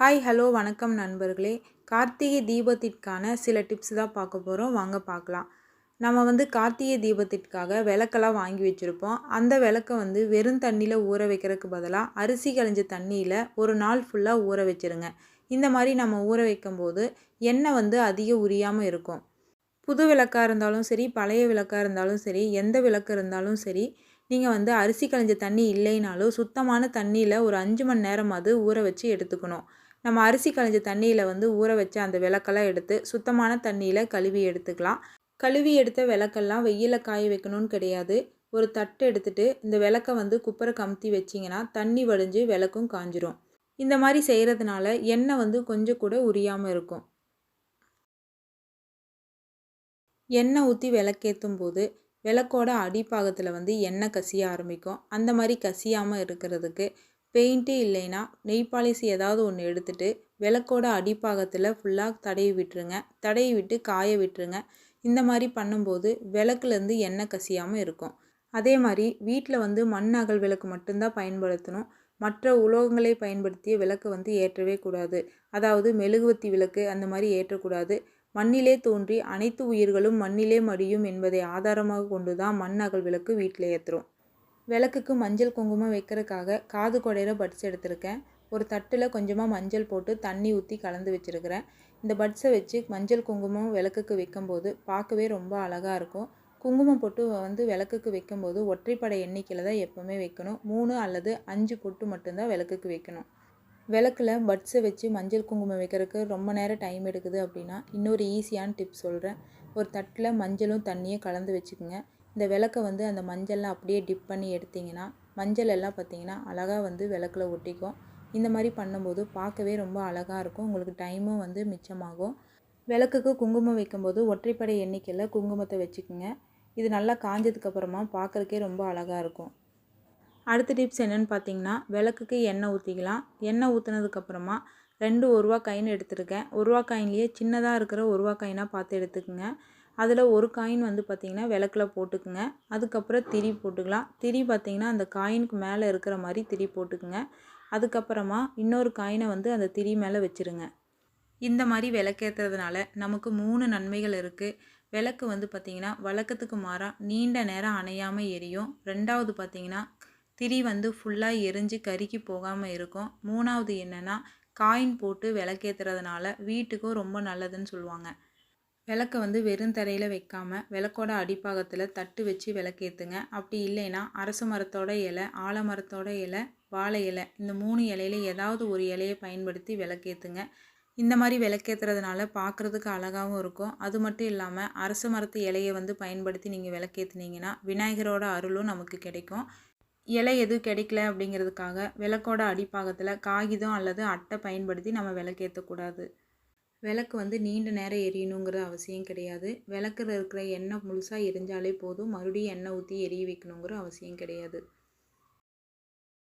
Hi hello வணக்கம் நண்பர்களே. கார்த்திகை தீபத்திற்கான சில டிப்ஸ் தான் பார்க்க போகிறோம் வாங்க பார்க்கலாம். நம்ம வந்து கார்த்திகை தீபத்திற்காக விளக்கெல்லாம் வாங்கி வச்சுருப்போம். அந்த விளக்கை வந்து வெறும் தண்ணியில் ஊற வைக்கிறதுக்கு பதிலாக அரிசி கழிஞ்ச தண்ணியில் ஒரு நாள் ஃபுல்லாக ஊற வச்சுருங்க. இந்த மாதிரி நம்ம ஊற வைக்கும்போது எண்ணெய் வந்து அதிக உரியாமல் இருக்கும். புது விளக்காக இருந்தாலும் சரி பழைய விளக்காக இருந்தாலும் சரி எந்த விளக்கு இருந்தாலும் சரி நீங்கள் வந்து அரிசி கழிஞ்ச தண்ணி இல்லைனாலும் சுத்தமான தண்ணியில் ஒரு அஞ்சு மணி நேரமாவது ஊற வச்சு எடுத்துக்கணும். நம்ம அரிசி களைஞ்ச தண்ணியில் வந்து ஊற வச்ச அந்த விளக்கெல்லாம் எடுத்து சுத்தமான தண்ணியில் கழுவி எடுத்துக்கலாம். கழுவி எடுத்த விளக்கெல்லாம் வெயிலில் காய வைக்கணும்னு கிடையாது. ஒரு தட்டு எடுத்துகிட்டு இந்த விளக்கை வந்து குப்பரை கமுத்தி வச்சிங்கன்னா தண்ணி வடிஞ்சு விளக்கும் காஞ்சிரும். இந்த மாதிரி செய்கிறதுனால எண்ணெய் வந்து கொஞ்சம் கூட உரியாமல் இருக்கும். எண்ணெய் ஊற்றி விளக்கேற்றும் போது விளக்கோட அடிப்பாகத்தில் வந்து எண்ணெய் கசிய ஆரம்பிக்கும். அந்த மாதிரி கசியாமல் இருக்கிறதுக்கு பெயிண்ட்டு இல்லைன்னா நெய் பாலிசி ஏதாவது ஒன்று எடுத்துகிட்டு விளக்கோட அடிப்பாகத்தில் ஃபுல்லாக தடவி விட்டுருங்க. தடவி விட்டு காய விட்டுருங்க. இந்த மாதிரி பண்ணும்போது விளக்குலேருந்து எண்ணெய் கசியாமல் இருக்கும். அதே மாதிரி வீட்டில் வந்து மண் அகல் விளக்கு மட்டும்தான் பயன்படுத்தணும். மற்ற உலோகங்களை பயன்படுத்திய விளக்கு வந்து ஏற்றவே கூடாது. அதாவது மெழுகுவத்தி விளக்கு அந்த மாதிரி ஏற்றக்கூடாது. மண்ணிலே தோன்றி அனைத்து உயிர்களும் மண்ணிலே மடியும் என்பதை ஆதாரமாக கொண்டு தான் மண் அகல் விளக்கு வீட்டில் ஏற்றுறோம் விளக்குக்கு மஞ்சள் குங்குமம் வைக்கிறதுக்காக காது குடையில பட்ஸ் எடுத்திருக்கேன். ஒரு தட்டில் கொஞ்சமாக மஞ்சள் போட்டு தண்ணி ஊற்றி கலந்து வச்சுருக்கிறேன். இந்த பட்ஸை வச்சு மஞ்சள் குங்குமம் விளக்குக்கு வைக்கும்போது பார்க்கவே ரொம்ப அழகாக இருக்கும். குங்குமம் பொட்டு வந்து விளக்குக்கு வைக்கும்போது ஒற்றைப்படை எண்ணிக்கையில் தான் எப்போவுமே வைக்கணும். மூணு அல்லது அஞ்சு பொட்டு மட்டும்தான் விளக்குக்கு வைக்கணும். விளக்கில் பட்ஸை வச்சு மஞ்சள் குங்குமம் வைக்கிறதுக்கு ரொம்ப நேரம் டைம் எடுக்குது அப்படின்னா இன்னொரு ஈஸியான டிப்ஸ் சொல்கிறேன் ஒரு தட்டில் மஞ்சளும் தண்ணியும் கலந்து வச்சுக்கோங்க. இந்த விளக்கை வந்து அந்த மஞ்சள்லாம் அப்படியே டிப் பண்ணி எடுத்திங்கன்னா மஞ்சள் எல்லாம் பார்த்திங்கன்னா அழகாக வந்து விளக்கில் ஒட்டிக்கும். இந்த மாதிரி பண்ணும்போது பார்க்கவே ரொம்ப அழகாக இருக்கும். உங்களுக்கு டைமும் வந்து மிச்சமாகும். விளக்குக்கு குங்குமம் வைக்கும்போது ஒற்றைப்படை எண்ணிக்கையில் குங்குமத்தை வச்சுக்கோங்க. இது நல்லா காஞ்சதுக்கப்புறமா பார்க்குறக்கே ரொம்ப அழகாக இருக்கும். அடுத்த டிப்ஸ் என்னென்னு பார்த்தீங்கன்னா விளக்குக்கு எண்ணெய் ஊற்றிக்கலாம் எண்ணெய் ஊற்றுனதுக்கப்புறமா ரெண்டு ஒரு ரூபா காயின் எடுத்துருக்கேன். ஒரு ரூபா காயின்லேயே சின்னதாக இருக்கிற ஒரு ரூபா காயினாக பார்த்து எடுத்துக்கோங்க. அதில் ஒரு காயின் வந்து பார்த்திங்கன்னா விளக்கில் போட்டுக்குங்க. அதுக்கப்புறம் திரி போட்டுக்கலாம். திரி பார்த்திங்கன்னா அந்த காயினுக்கு மேலே இருக்கிற மாதிரி திரி போட்டுக்குங்க. அதுக்கப்புறமா இன்னொரு காயினை வந்து அந்த திரி மேலே வச்சுருங்க. இந்த மாதிரி விளக்கேற்றுறதுனால நமக்கு மூணு நன்மைகள் இருக்குது விளக்கு வந்து பார்த்திங்கன்னா வழக்கத்துக்கு மாறாக நீண்ட நேரம் அணையாமல் எரியும். ரெண்டாவது பார்த்திங்கன்னா திரி வந்து ஃபுல்லாக எரிஞ்சு கருக்கி போகாமல் இருக்கும். மூணாவது என்னென்னா காயின் போட்டு விளக்கேற்றுறதுனால வீட்டுக்கும் ரொம்ப நல்லதுன்னு சொல்லுவாங்க. விளக்க வந்து வெறும் தரையில் வைக்காமல் விளக்கோட அடிப்பாகத்தில் தட்டு வச்சு விளக்கேற்றுங்க அப்படி இல்லைன்னா அரச மரத்தோட இலை ஆலமரத்தோட இலை வாழை இலை இந்த மூணு இலையில ஏதாவது ஒரு இலையை பயன்படுத்தி விளக்கேற்றுங்க இந்த மாதிரி விளக்கேற்றுறதுனால பார்க்குறதுக்கு அழகாகவும் இருக்கும். அது மட்டும் இல்லாமல் அரச மரத்து இலையை வந்து பயன்படுத்தி நீங்கள் விளக்கேற்றுனீங்கன்னா விநாயகரோட அருளும் நமக்கு கிடைக்கும். இலை எதுவும் கிடைக்கல அப்படிங்கிறதுக்காக விளக்கோட அடிப்பாகத்தில் காகிதம் அல்லது அட்டை பயன்படுத்தி நம்ம விளக்கேற்றக்கூடாது விளக்கு வந்து நீண்ட நேரம் எரியணுங்கிற அவசியம் கிடையாது. விளக்கில் இருக்கிற எண்ணெய் முழுசாக எரிஞ்சாலே போதும். மறுபடியும் எண்ணெய் ஊற்றி எரிய வைக்கணுங்கிற அவசியம் கிடையாது.